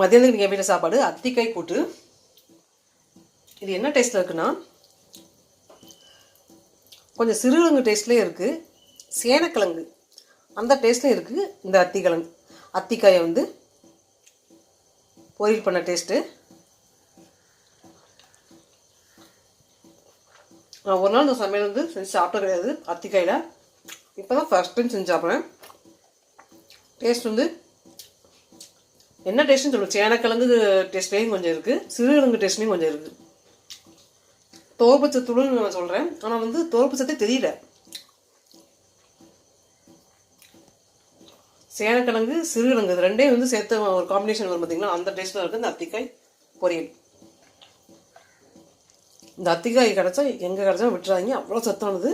மதியானத்துக்கு நீங்கள் வீட்டில் சாப்பாடு அத்திக்காய் கூட்டு. இது என்ன டேஸ்ட்டில் இருக்குன்னா கொஞ்சம் சிறுகிழங்கு டேஸ்ட்லேயே இருக்குது சேனக்கிழங்கு அந்த டேஸ்ட்லேயும் இருக்குது இந்த அத்திக்கிழங்கு அத்திக்காயை வந்து பொரியல் பண்ண டேஸ்ட்டு நான் ஒரு நாள் இந்த சமையல் வந்து செஞ்சு சாப்பிட்டது கிடையாது அத்திக்காயில். இப்போ தான் ஃபஸ்ட் டைம் செஞ்சு சாப்பிட்றேன். டேஸ்ட் வந்து என்ன டேஸ்ட்னு சொல்லுங்கள் சேனக்கிழங்கு டேஸ்ட்லேயும் கொஞ்சம் இருக்குது சிறுகிழங்கு டேஸ்ட்லேயும் கொஞ்சம் இருக்குது தோப்பு நான் சொல்கிறேன் ஆனால் வந்து தோப்பு சத்தே தெரியல. சேனக்கிழங்கு சிறுகிழங்கு இது ரெண்டே வந்து சேர்த்து ஒரு காம்பினேஷன் வரும் பார்த்தீங்களா அந்த டேஸ்ட்டில் இருக்குது இந்த அத்திக்காய் பொரியல். இந்த அத்திக்காய் கிடச்சா எங்கே கிடச்சா விட்டுறாதீங்க. அவ்வளோ சத்தானது.